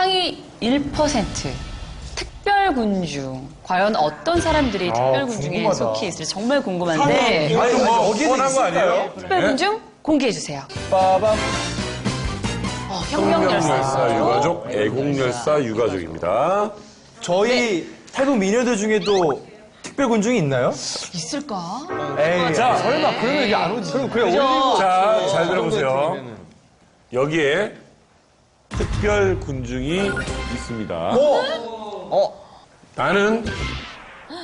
상위 1% 특별군중. 과연 어떤 사람들이 특별군중에 궁금하다. 속해 있을지 정말 궁금한데 아니, 뭐, 뻔한 거 있을까요? 아니에요? 특별군중 공개해 주세요. 빠밤. 어, 혁명 열사. 혁명열사 유가족, 애국열사 유가족입니다. 저희 탈북 미녀들 중에도 특별 군중이 있나요? 있을까? 에이, 자. 설마 그러면 이게 안 오지. 그럼 그래 올리고. 자, 잘 들어보세요. 여기에 특별 군중이 있습니다. 어? 나는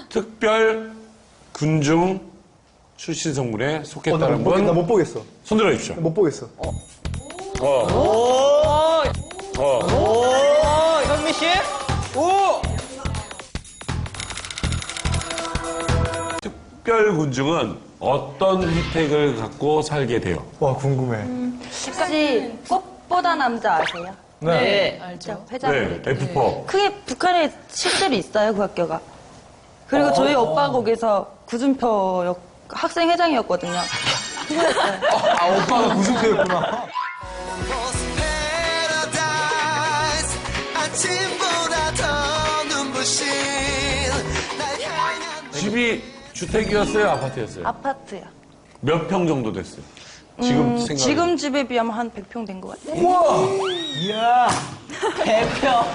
특별 군중 출신 성분에 어, 속했다는 나못 분못 보겠어. 손들어 주십시오. 못 보겠어. 어. 어. 오, 현미 씨? 오! 특별 군중은 어떤 혜택을 갖고 살게 돼요? 와, 궁금해. 혹시 꽃보다 남자 아세요? 네. 알죠. 네, 회장님. F4. 그게 북한에 실제로 있어요, 그 학교가. 그리고 저희 오빠 거기서 구준표 역- 학생 회장이었거든요. 아, 오빠가 구승표였구나. paradise 아침보다 더 눈부신 날 향한 집이 주택이었어요? 아파트였어요? 아파트요. 몇 평 정도 됐어요? 지금 음, 생각 지금 집에 비하면 한 100평 된 것 같아요. 이야.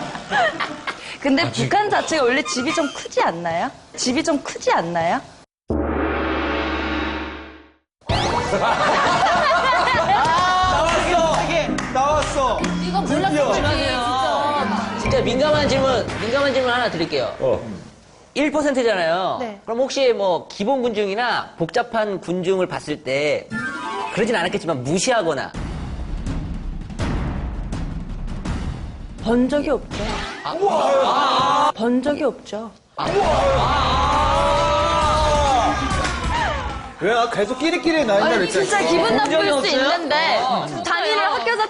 근데 북한 자체가 원래 집이 좀 크지 않나요? 집이 좀 크지 않나요? 나왔어. 이건 몰랐지만요. 진짜 민감한 질문, 민감한 질문 하나 드릴게요. 어. 1%잖아요. 네. 그럼 혹시 뭐 기본 군중이나 복잡한 군중을 봤을 때 그러진 않았겠지만 무시하거나 번 적이 없죠. 번 적이 없죠. 왜나 계속 끼리끼리 나 아니 진짜 기분 나쁠 수 없어요? 있는데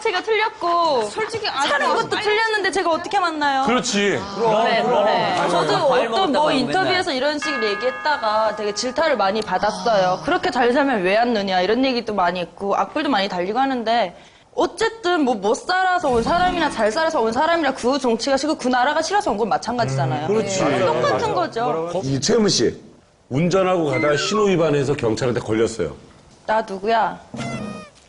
자체가 틀렸고 솔직히 사는 것도 틀렸는데 제가 어떻게 만나요? 그렇지. 그러네, 그러네. 저도 과일 어떤 먹었다고 뭐 인터뷰에서 이런 식으로 얘기했다가 되게 질타를 많이 받았어요. 그렇게 잘 살면 왜 왔느냐 이런 얘기도 많이 했고 악플도 많이 달리고 하는데 어쨌든 뭐 못 살아서 온 사람이나 잘 살아서 온 사람이나 그 정치가 싫고 그 나라가 싫어서 온 건 마찬가지잖아요. 그렇지. 똑같은 거죠. 이 최은미 씨. 운전하고 가다가 신호 위반해서 경찰한테 걸렸어요. 나 누구야?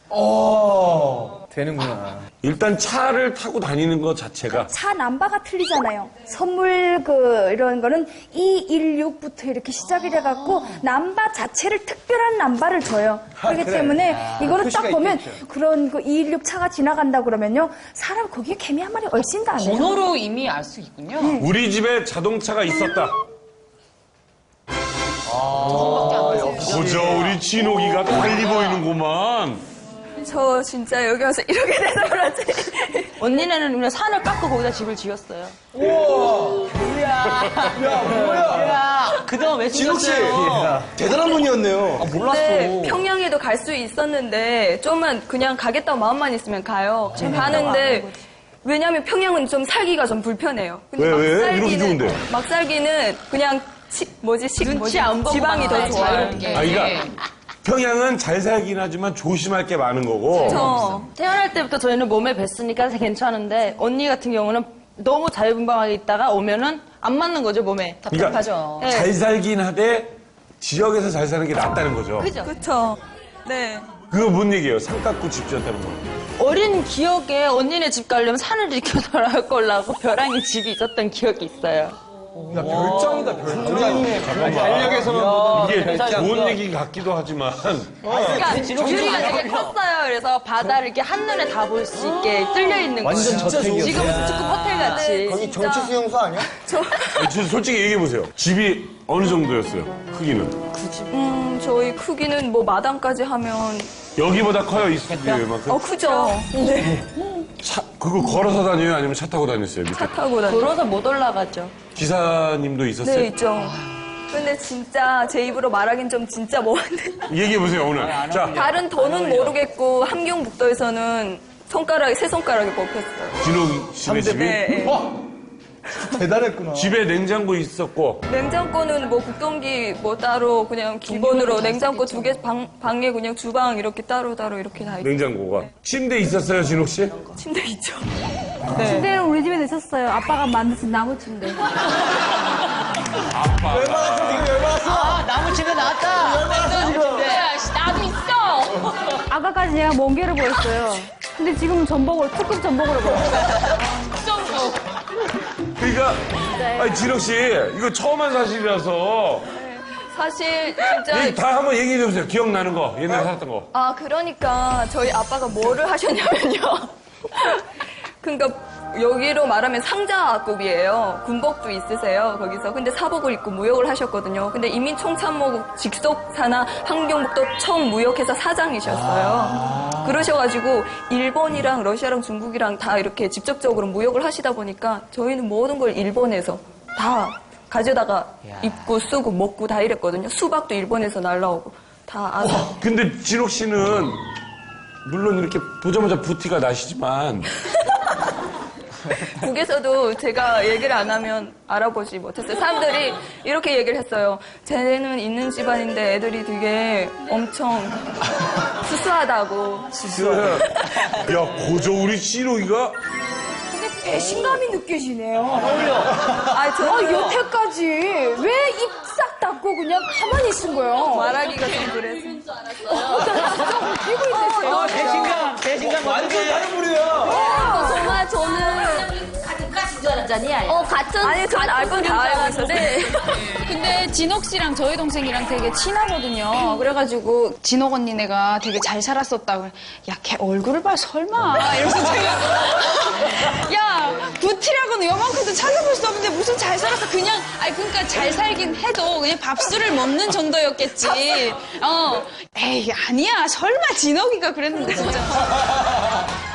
어. 되는구나. 일단 차를 타고 다니는 것 자체가 차 남바가 틀리잖아요. 선물 그 이런 거는 216부터 이렇게 시작이 돼갖고 남바 자체를 특별한 남바를 줘요. 그렇기 그래. 때문에 아, 이거는 표시가 딱 보면 있겠죠. 그런 그 216 차가 지나간다 그러면요 사람 거기에 개미 한 마리 얼씬도 안 해요. 번호로 이미 알 수 있군요. 우리 집에 자동차가 있었다. 보자 우리 진옥이가 달리 보이는구만. 저 진짜 여기 와서 이렇게 돼서 그렇지. 언니네는 그냥 산을 깎고 거기다 집을 지었어요. 그동안 왜 진욱 씨. 숨겼어요? 대단한 분이었네요. 몰랐어. 네, 평양에도 갈 수 있었는데 좀만 그냥 가겠다고 마음만 있으면 가요. 가는데 왜냐면 평양은 좀 살기가 좀 불편해요. 근데 왜, 막 왜? 살기는- 이렇게 좋은데? 막 살기는 그냥 치- 뭐지 식 눈치 뭐지? 안 보고 지방이 더막 좋아요. 아, 그러니까 평양은 잘 살긴 하지만 조심할 게 많은 거고. 어. 태어날 때부터 저희는 몸에 뱄으니까 괜찮은데 언니 같은 경우는 너무 자유분방하게 있다가 오면은 안 맞는 거죠 몸에. 답답하죠. 네. 잘 살긴 하되 지역에서 잘 사는 게 낫다는 거죠. 그죠? 그쵸. 네. 그거 뭔 얘기예요? 산 깎고 집 지었다는 거. 어린 기억에 언니네 집 가려면 산을 이렇게 돌아가려고 벼랑이 집이 있었던 기억이 있어요. 야, 별장이다, 별장. 달력에서만 이게 좋은 얘기 같기도 하지만 그러니까 뷰리가 되게 컸어요. 그래서 바다를 이렇게 한눈에 다 볼 수 있게 뚫려 있는 거예요. 완전 저택이었어요. 지금은 수축급 호텔 같이. 거기 정치 수용소 아니야? 저 솔직히 얘기해 보세요. 집이 어느 정도였어요? 크기는 음, 저희 크기는 뭐 마당까지 하면 여기보다 커요 이 스튜디오만큼. 어 크죠. 네. 차 그거 걸어서 다녀요? 아니면 차 타고 다녔어요? 밑에 차 타고 다니. 걸어서 못 올라가죠. 기사님도 있었어요? 네 있죠. 근데 진짜 제 입으로 말하긴 좀 진짜 뭐한데. 얘기해 보세요 오늘. 자 다른 더는 모르겠고 함경북도에서는 손가락이 세 손가락이 뽑혔어요. 진욱 씨네 집이 네. 대단했구나. 집에 냉장고 있었고 냉장고는 뭐 국동기 뭐 따로 그냥 기본으로 냉장고 두 개 방, 방에 그냥 주방 이렇게 따로 따로 이렇게 다 있고 냉장고가 침대 있었어요 진욱 씨? 침대 있죠. 침대는 우리 집에 있었어요. 아빠가 만드신 나무 침대. 열받았어, 지금 열받았어. 아, 나무 집에 나왔다. 열받았어, 지금. 나도 있어. 아까까지 제가 멍게를 보였어요. 근데 지금은 전복으로, 특급 전복으로 보여요. 그러니까, 아니, 진혁 씨, 이거 처음 한 사실이라서. 사실 진짜 얘기 다 한번 얘기해 주세요. 기억나는 거. 옛날에 살았던 거. 아 그러니까 저희 아빠가 뭐를 하셨냐면요. 그러니까 여기로 말하면 상자급이에요. 군복도 있으세요 거기서. 근데 사복을 입고 무역을 하셨거든요. 근데 이민 총참모국 직속사나 환경북도 총무역회사 사장이셨어요. 그러셔가지고 일본이랑 러시아랑 중국이랑 다 이렇게 직접적으로 무역을 하시다 보니까 저희는 모든 걸 일본에서 다 가져다가 입고 쓰고 먹고 다 이랬거든요. 수박도 일본에서 날라오고 다 아서. 근데 진욱 씨는, 물론 이렇게 보자마자 부티가 나시지만, 북에서도 제가 얘기를 안 하면 알아보지 못했어요. 사람들이 이렇게 얘기를 했어요. 쟤는 있는 집안인데 애들이 되게 엄청 수수하다고. 그, 야, 고저 우리 진욱이가 배신감이 느껴지네요. 아, 저 아, 여태까지 왜 입 싹 닫고 그냥 가만히 있은 거예요? 말하기가 좀 그래서. 있으세요. 어, 배신감, 배신감. 완전 다른 분이야. 정말 저는. 어, 같은. 아니, 저는 알건 다 알고 있었는데. 근데 진옥 씨랑 저희 동생이랑 되게 친하거든요. 그래가지고 진옥 언니네가 되게 잘 살았었다. 그래. 야, 걔 얼굴을 봐, 설마. 이러면서 제가. 야, 부티라고는 요만큼도 찾아볼 수 없는데 무슨 잘 살았어. 그냥, 아니, 그러니까 잘 살긴 해도 그냥 밥술을 먹는 정도였겠지. 어. 에이, 아니야. 설마 진옥이가 그랬는데, 진짜.